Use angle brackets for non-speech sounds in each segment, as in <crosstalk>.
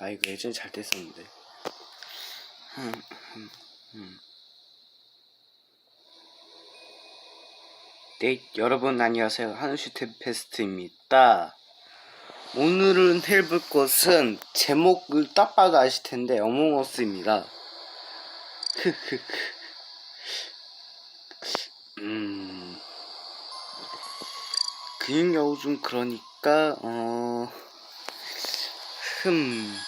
아 이거 예전에 잘 됐었는데. 음, 음, 음. 네, 여러분 안녕하세요. 하늘슈트 페스트입니다. 오늘은 해볼 것은 제목을 딱 봐도 아실 텐데 어몽어스입니다. 크크크. <laughs> 음. 근육 여우 좀 그러니까 어. 흠.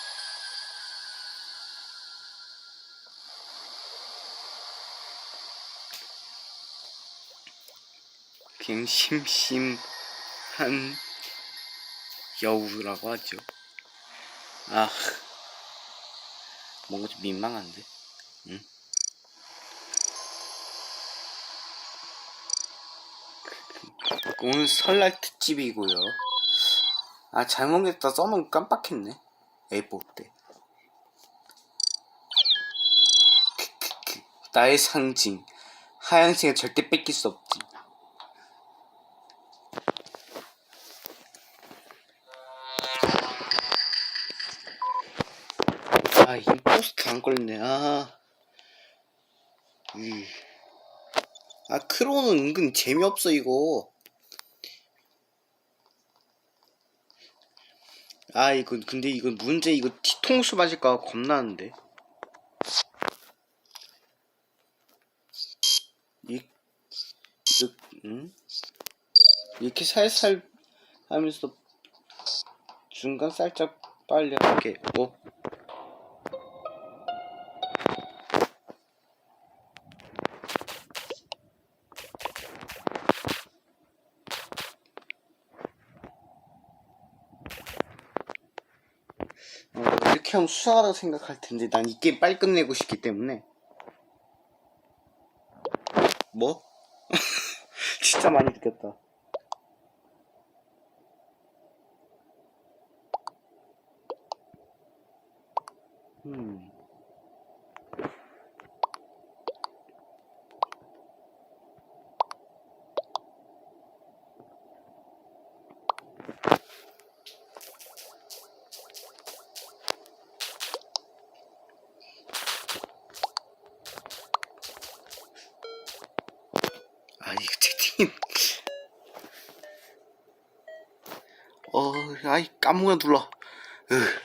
그냥 심심한 여우라고 하죠. 아, 뭔가 좀 민망한데. 응? 오늘 설날 특집이고요. 아 잘못했다 써놓은 깜빡했네. A4 때. 나의 상징. 하얀색은 절대 뺏길 수 없지. 걸렸네. 아. 음. 아, 크로는 은근 재미없어, 이거. 아, 이거, 근데 이거 문제, 이거 뒤통수 맞을까 겁나는데. 이, 이거, 음? 이렇게 살살 하면서 중간 살짝 빨리 할게. 뭐? 어, 하면 수상하다고 생각할 텐데 난 이 게임 빨리 끝내고 싶기 때문에 뭐? <laughs> 진짜 많이 느꼈다 음. 아 이거 채팅 어 아이 까먹어 눌러 으.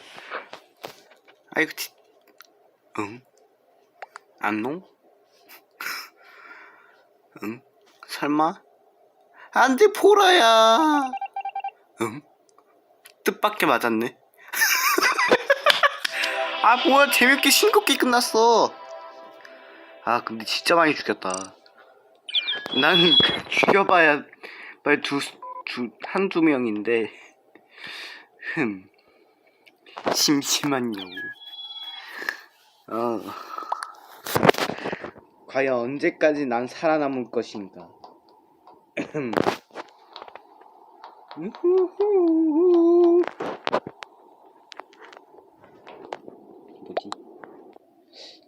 아이고 치... 응? 안농? <laughs> 응? 설마? 안돼 보라야 응? 뜻밖의 맞았네 <laughs> 아 뭐야 재밌게 싱겁게 끝났어 아 근데 진짜 많이 죽였다 난 <laughs> 죽여봐야 빨리 두, 두, 한두 명인데 흠 심심한 여우 어 과연 언제까지 난 살아남을 것인가. 뭐지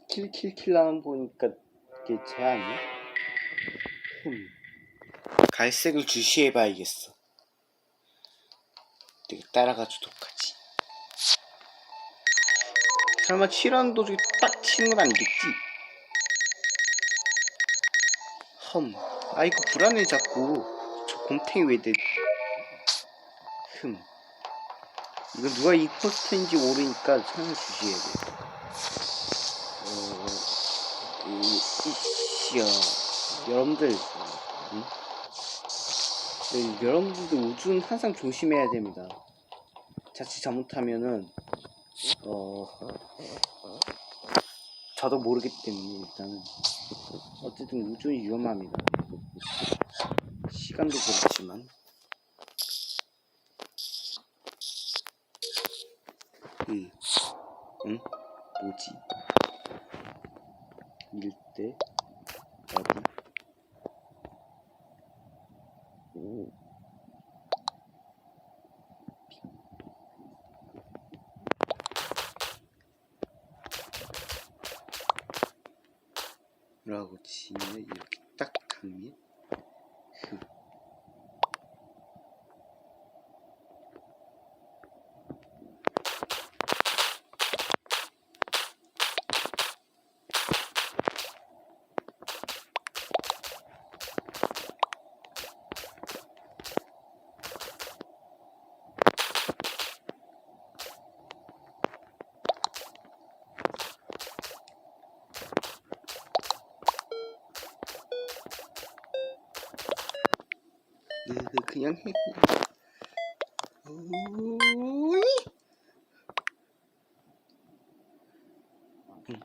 킬킬킬라는 보니까 이게 쟤 아니야? 흠. 갈색을 주시해봐야겠어. 내가 따라가 주도록 하지. 설마 치라는 도중에 딱 치는 건 아니겠지? 험. 아, 이거 불안해, 자꾸. 저 곰탱이 왜 내. 흠. 이거 누가 임포스터인지 모르니까 설명 주시해야 돼. 어, 이, 이씨야. 여러분들, 응? 네, 여러분들도 우주는 항상 조심해야 됩니다. 자칫 잘못하면은, 어, 저도 모르기 때문에 일단은, 어쨌든 우주는 위험합니다. 시간도 그렇지만, 응, 응? 뭐지? 일대 어디? 오. 라고 치면 이렇게 딱 하면 그 그냥 해. 오이. 응.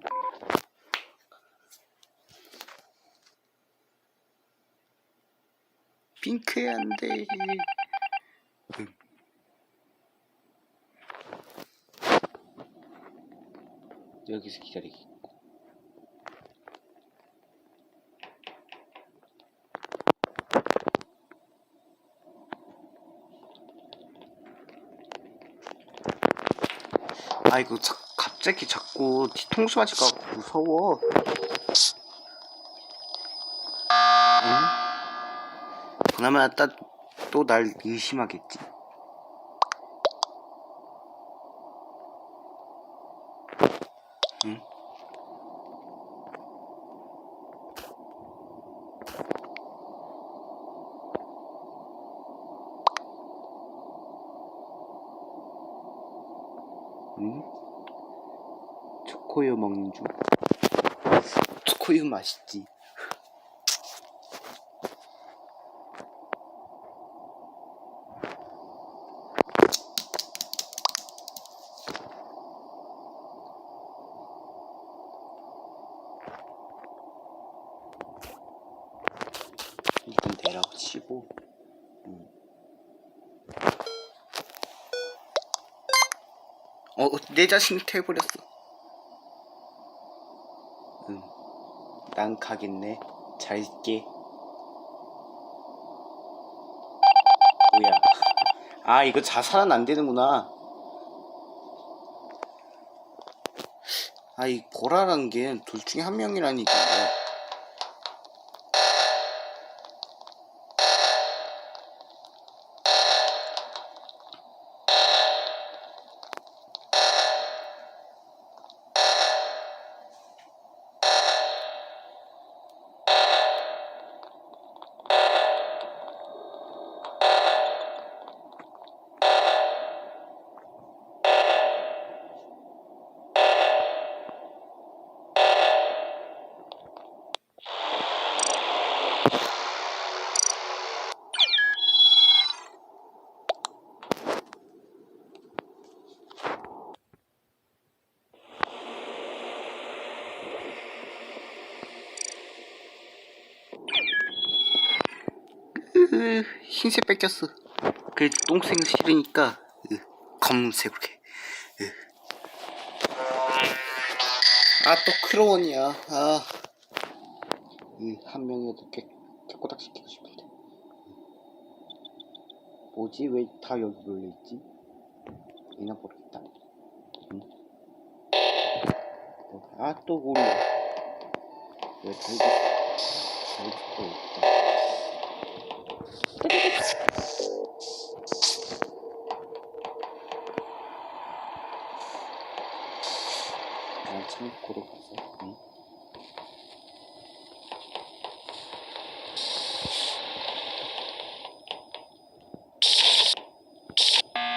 핑크야 안 돼. 응. 여기서 기다리기. 아이고 자, 갑자기 자꾸 뒤통수 맞을까 봐 무서워. 응? 그나마 또 날 의심하겠지. 응? 응? 초코우유 먹는 중. 초코우유 맛있지. 일단 내라고 치고. 음. 어, 내 자신이 돼버렸어. 난 가겠네. 잘 있게. 뭐야. 아, 이거 자살은 안 되는구나. 아, 이 보라란 게 둘 중에 한 명이라니까. 흰색 뺏겼어. 그 똥색 싫으니까 으, 검은색으로 해. 으. 아, 또 크로원이야. 아. 으, 한 명이라도 깨, 깨꼬닥 시키고 싶은데. 뭐지? 왜 다 여기 몰려있지? 이나 모르겠다. 응? 어, 아, 또 몰라. 왜 달고, 달고 있다. 아, 창고로 가서. 응?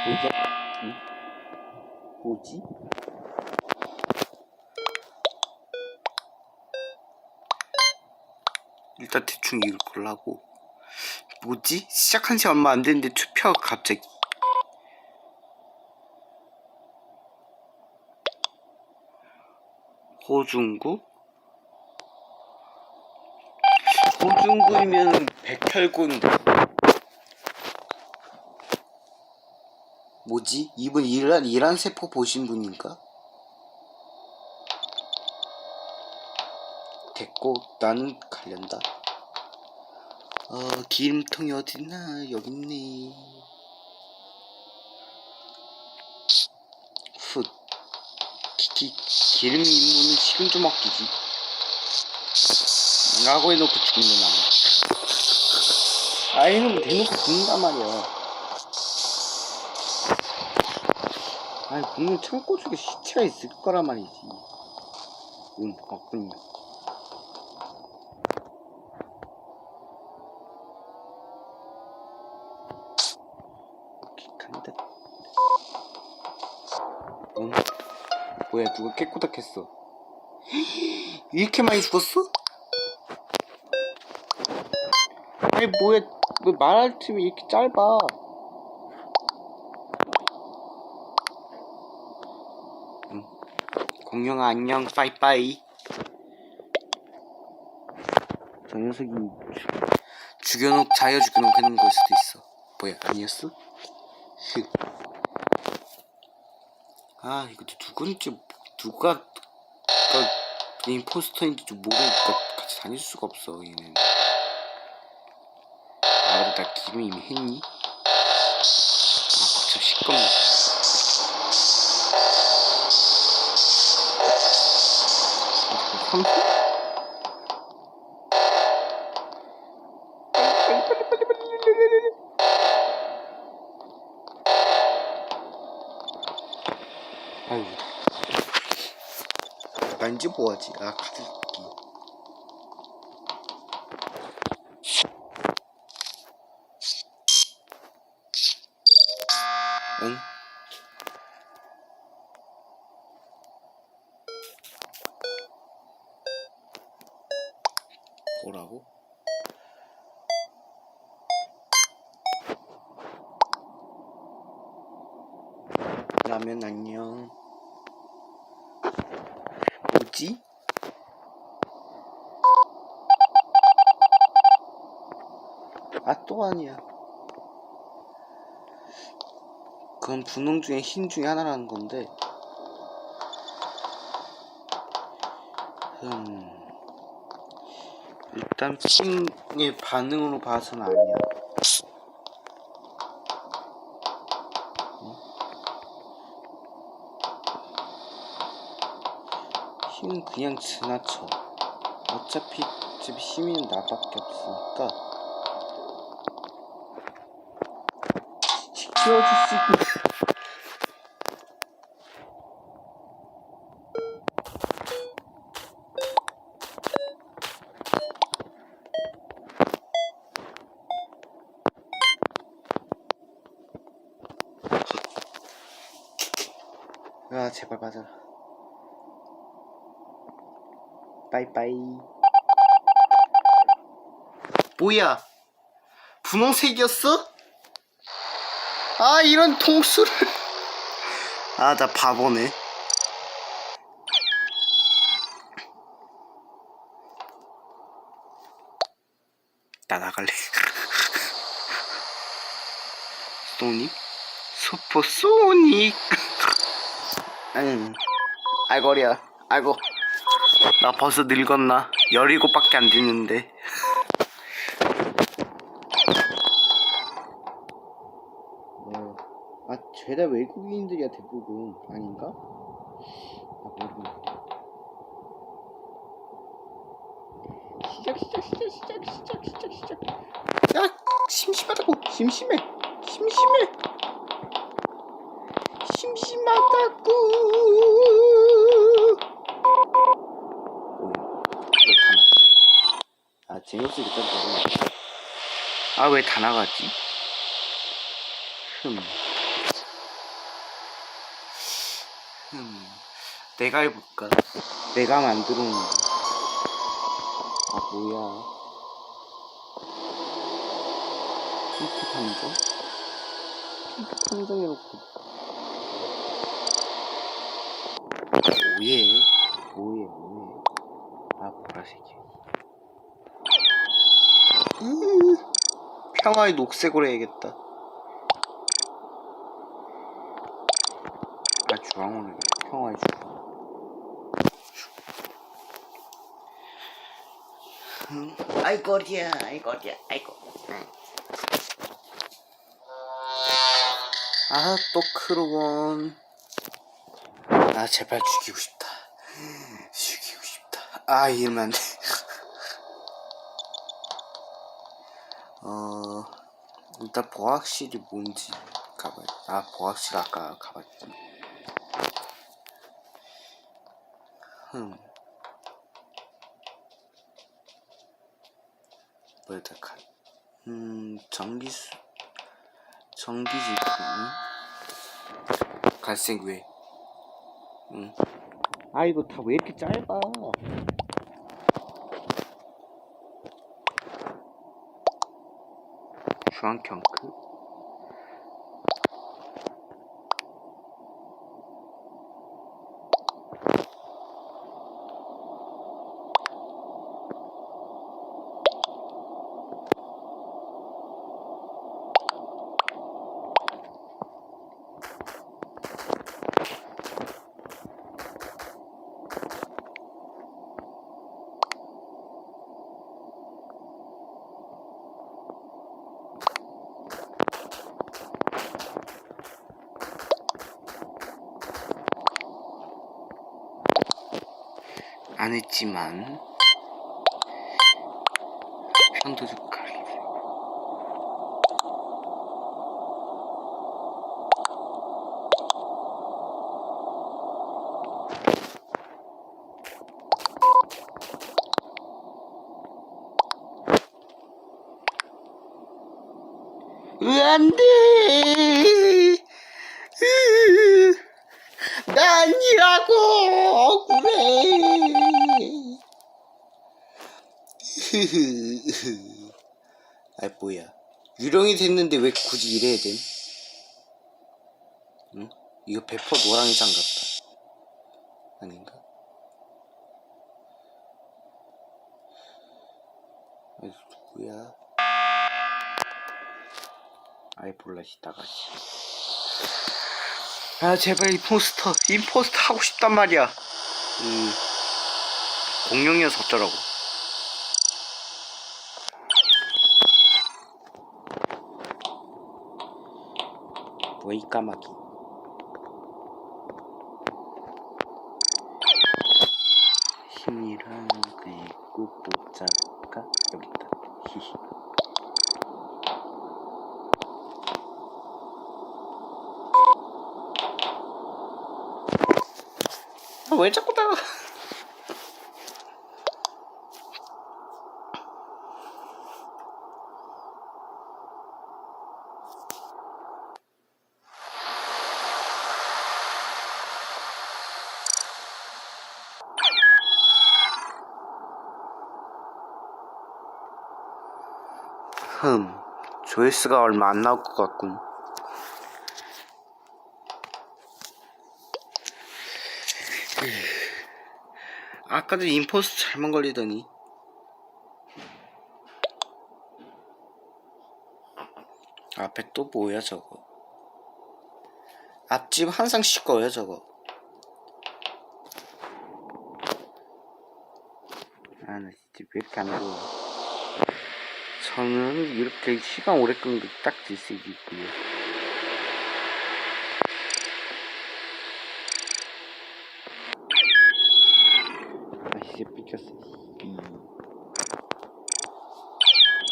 뭐지? 응? 뭐지? 일단 대충 읽을 걸라고. 뭐지? 시작한 지 얼마 안 됐는데 투표가 갑자기. 호중구? 호중구이면 백혈군. 뭐지? 이분 이란, 이란 세포 보신 분인가? 됐고, 나는 가련다. 어, 기름통이 어딨나? 여기 있네. 훗. 기, 기, 기름 임무는 식은 좀 먹기지. 라고 해놓고 죽는 거 아니야. 아, 이놈 대놓고 죽는단 말이야. 아니, 분명 창고 쪽에 시체가 있을 거란 말이지. 응, 없군요. 간다. 응? 뭐야, 누가 깨꼬닥했어. 이렇게 많이 죽었어? 아니, 뭐야, 왜 말할 틈이 이렇게 짧아? 응. 공룡아 안녕 빠이빠이. 저 녀석이 죽, 죽여놓 자여 죽여놓는 걸 수도 있어. 뭐야 아니었어? 휴. 아 이거 누군지 누가 그 임포스터인지 좀 모르니까 같이 다닐 수가 없어 얘는. 아 근데 나 기름 이미 했니? 아 거참 시끄럽네. 삼수? 왠지 뭐하지? 아 카드기 응? 뭐라고? 라면 안녕. 뭐지? 아, 또 아니야. 그건 분홍 중에 흰 중에 하나라는 건데. 음. 일단 핑의 반응으로 봐서는 아니야. 힘은 그냥 지나쳐. 어차피 집 시민은 나밖에 없으니까. 지켜주시고. 아 제발 맞아라. 빠이빠이. 뭐야? 분홍색이었어? 아 이런 통수를. <laughs> 아 나 바보네. 나 나갈래. 소닉? 슈퍼 소닉. 응. 아이고리야. 아이고. 나 벌써 늙었나? 17밖에 안 됐는데. 어, 아, 죄다 외국인들이야, 대부분. 아닌가? 아, 모르겠네. 시작, 시작, 시작, 시작, 시작, 시작, 시작. 야, 심심하다고. 심심해. 심심해. 심심하다고. 왜 다 나? 아 재미없으니까 좀 적어놔. 아 왜 다 나가지? 흠. 흠. 내가 해볼까? 내가 만들어 놓은 거. 아 뭐야? 핑크 탐정? 핑크 탐정 해놓고 뭐해? 뭐해 뭐해? 아 보라색이야. 으, 평화의 녹색으로 해야겠다. 아 주황으로 해. 평화의 주황. 음, 아이고 어디야? 아이고 어디야? 아이고. 아또 크로원. 아 제발 죽이고 싶다. 죽이고 싶다. 아 이러면 안돼 어 일단 보학실이 뭔지 가봐야 아 보학실 아까 가봤지. 흠. 뭐였다 카- 음 전기수 전기지구 응? 갈색 왜? 응. 아 이거 다 왜 이렇게 짧아 주황경 안 했지만 편도 좀가리네. 안돼 난이라고 억울해 아 뭐야 됐는데 왜 굳이 이래야 됨? 응? 이거 배퍼 노랑이 장 같다 아닌가? 아 누구야? 아이 몰라 시다가 아 제발 임포스터 임포스터 하고 싶단 말이야 음 공룡이어서 어쩌라고 뭐이 까마귀. 힘이란 그리고 보자가 여기 있다. 히히. 아, 왜 자꾸 나가 흠, 조회수가 얼마 안 나올 것 같군. 아까도 임포스트 잘못 걸리더니. 앞에 또 뭐야 저거? 앞집 항상 시꺼요 저거. 아, 나 진짜 왜 이렇게 안 보여? 저는 이렇게 시간 오래 끄는 게딱 질색이고요. 아, 이제 삐켰어. 이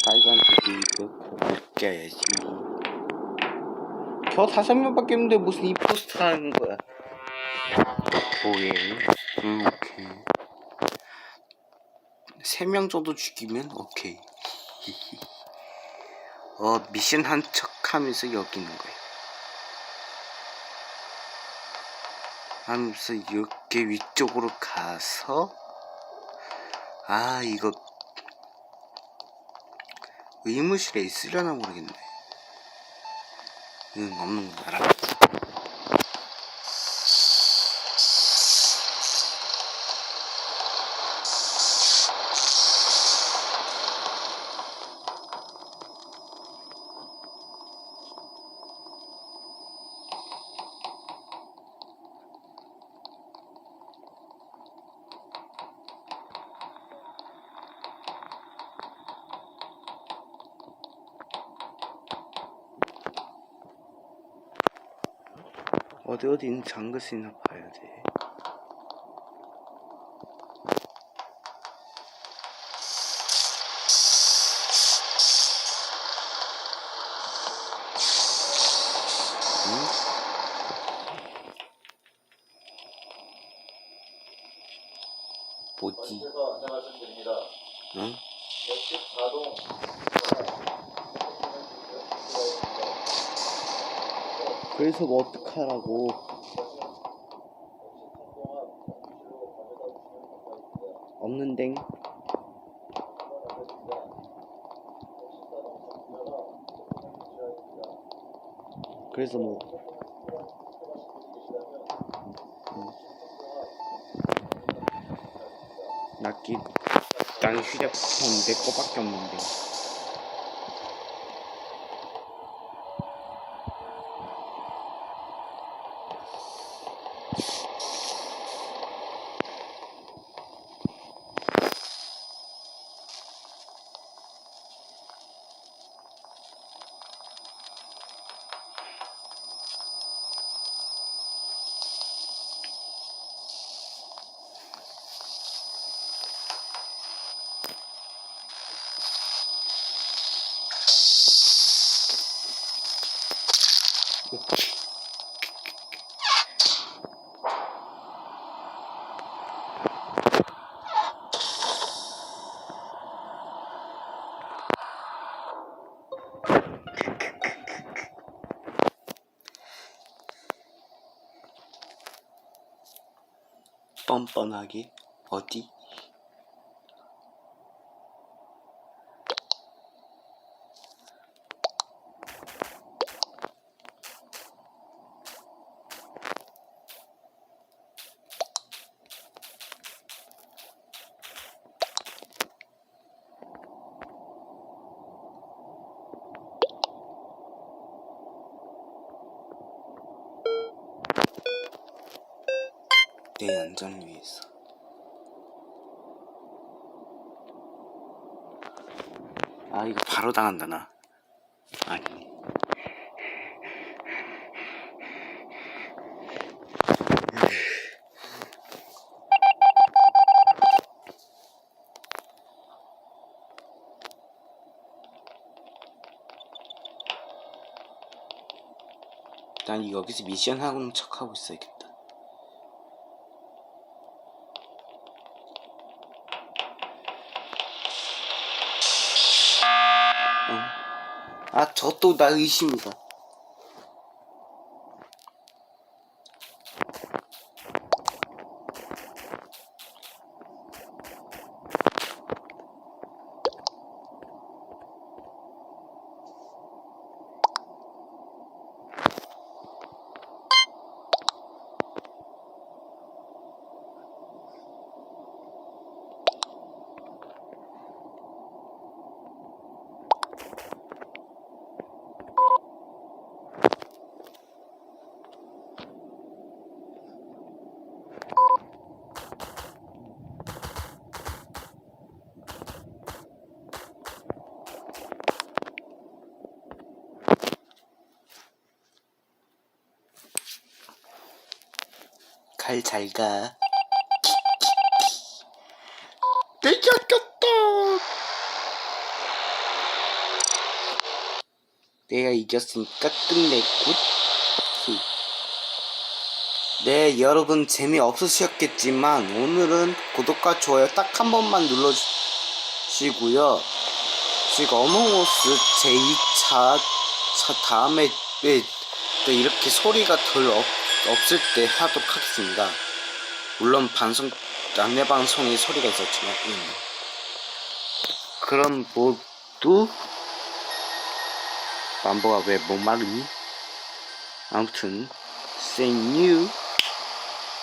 빨간색이 이거 벗겨야지. 저 다섯 명밖에 없는데 무슨 임포스트 하는 거야? 오예. 응, 오케이. 세 명 정도 죽이면 오케이. 어 미션 한 척 하면서 여기 있는 거야. 하면서 이렇게 위쪽으로 가서 아 이거 의무실에 있으려나 모르겠네. 응 없는 거 알아 어디 어디 있는 장그스나 봐야 돼. 응? 뭐지? 응? 그래서 뭐 어떡하라고? 없는댕. 그래서 뭐 낫기 난 휴대폰 내 거밖에 없는데 뻔뻔하게 어디? 내 안전을 위해서. 아 이거 바로 당한다 나. 아니네. 난 여기서 미션 하는 척 하고 있어야겠다. 저 또 나 의심이다. 갈잘 가. 내겼다. 내가 이겼으니까 끝내고. 네, 여러분 재미없으셨겠지만 오늘은 구독과 좋아요 딱 한 번만 눌러주시고요. 지금 어몽어스 제2차 차 다음에 네, 또 이렇게 소리가 덜 없, 없을 때 하도록 하겠습니다. 물론 방송 안내 방송에 소리가 있었지만 음. 그럼 모두 만보가 왜 목마르니? 아무튼 say new